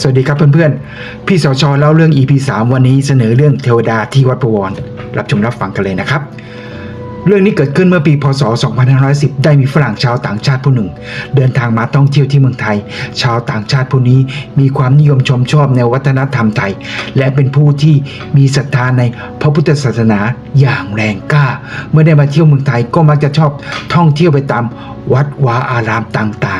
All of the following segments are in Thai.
สวัสดีครับเพื่อนๆ พี่สชเล่าเรื่อง EP 3 วันนี้เสนอเรื่องเทวดาที่วัดประวร รับชมรับฟังกันเลยนะครับ เรื่องนี้เกิดขึ้นเมื่อปี พศ 2510 ได้มีฝรั่งชาวต่างชาติผู้หนึ่ง เดินทางมาท่องเที่ยวที่เมืองไทย ชาวต่างชาติผู้นี้มีความนิยมชมชอบในวัฒนธรรมไทย และเป็นผู้ที่มีศรัทธาในพระพุทธศาสนาอย่างแรงกล้า เมื่อได้มาเที่ยวเมืองไทยก็มักจะชอบท่องเที่ยวไปตามวัดวาอารามต่า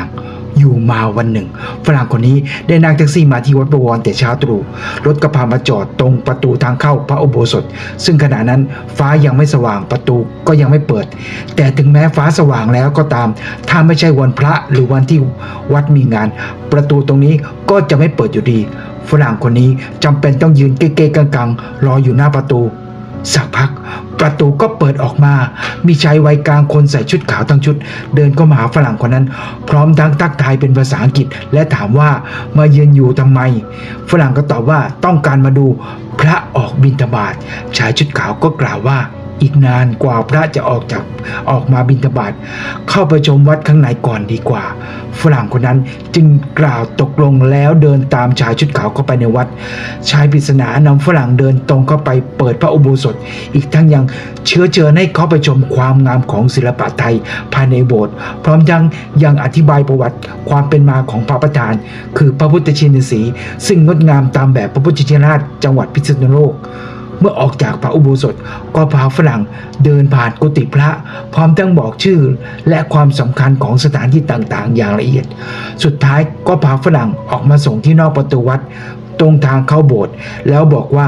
งๆ อยู่มาวันหนึ่ง ฝรั่งคนนี้ได้นั่งแท็กซี่มาที่วัดประวรแต่เช้าตรู่รถก็พามาจอดตรงประตูทางเข้าพระอุโบสถ ซึ่งขณะนั้นฟ้ายังไม่สว่างประตูก็ยังไม่เปิด แต่ถึงแม้ฟ้าสว่างแล้วก็ตาม ถ้าไม่ใช่วันพระหรือวันที่วัดมีงาน ประตูตรงนี้ก็จะไม่เปิดอยู่ดี ฝรั่งคนนี้จำเป็นต้องยืนเก๊ๆกังๆรออยู่หน้าประตู สักพัก ประตูก็เปิดออกมา มีชายวัยกลางคนใส่ชุดขาวทั้งชุด เดินเข้ามาหาฝรั่งคนนั้น พร้อมทั้งทักทายเป็นภาษาอังกฤษ และถามว่ามาเยือนอยู่ทำไม ฝรั่งก็ตอบว่าต้องการมาดู พระออกบิณฑบาตชายชุดขาวก็กล่าวว่า อีกนานกว่าพระจะออกจากออกมาบิณฑบาตเข้าไปชมวัดข้างในก่อนดีกว่า ฝรั่งคนนั้นจึงกล่าวตกลงแล้วเดินตามชายชุดขาวเข้าไปในวัด ชายปริศนานำฝรั่งเดินตรงเข้าไปเปิดพระอุโบสถ อีกทั้งยังเชื้อเชิญให้เขาไปชมความงามของศิลปะไทยภายในโบสถ์พร้อมทั้งยังอธิบายประวัติความเป็นมาของพระประธาน คือพระพุทธชินสีห์ซึ่งงดงามตามแบบพระพุทธชินราชจังหวัดพิษณุโลก เมื่อออกจากพระอุโบสถก็พาฝรั่งเดินผ่านกุฏิพระ พร้อมทั้งบอกชื่อและความสำคัญของสถานที่ต่างๆ อย่างละเอียด สุดท้ายก็พาฝรั่งออกมาส่งที่นอกประตูวัด ตรงทางเข้าโบสถ์แล้วบอกว่า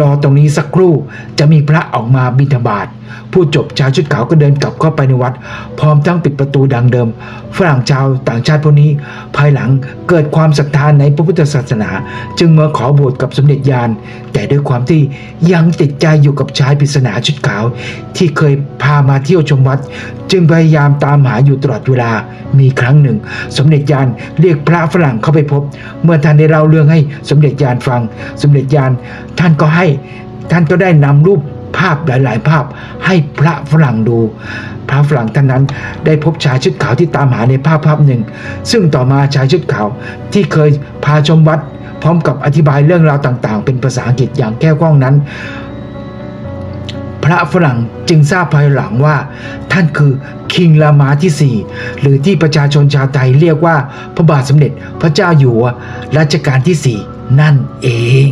รอตรงนี้สักครู่จะมีพระออกมาบิณฑบาตผู้จบชายชุดขาวก็เดินกลับเข้าไปในวัด พร้อมทั้งปิดประตูดังเดิม ฝรั่งชาวต่างชาติพวกนี้ ภายหลังเกิดความศรัทธาในพระพุทธศาสนา จึงมาขอบวชกับสมเด็จยาน แต่ด้วยความที่ยังติดใจอยู่กับชายปริศนาชุดขาว ที่เคยพามาเที่ยวชมวัดจึงพยายามตามหาอยู่ตลอดเวลา มีครั้งหนึ่ง สมเด็จยานเรียกพระฝรั่งเข้าไปพบ เมื่อท่านได้เล่าเรื่องให้สมเด็จยานฟัง สมเด็จยานท่านก็ให้ท่านก็ได้นำรูปภาพหลาย ๆ ภาพให้พระฝรั่งดู พระฝรั่งท่านนั้นได้พบชายชุดขาวที่ตามหาในภาพภาพหนึ่ง ซึ่งต่อมาชายชุดขาวที่เคยพาชมวัด พร้อมกับอธิบายเรื่องราวต่าง ๆ เป็นภาษาอังกฤษอย่างแก้วกล้องนั้น พระฝรั่งจึงทราบภายหลังว่า ท่านคือคิงลามาที่ 4 หรือที่ประชาชนชาวไทยเรียกว่าพระบาทสมเด็จพระเจ้าอยู่หัวรัชกาลที่ 4 นั่นเอง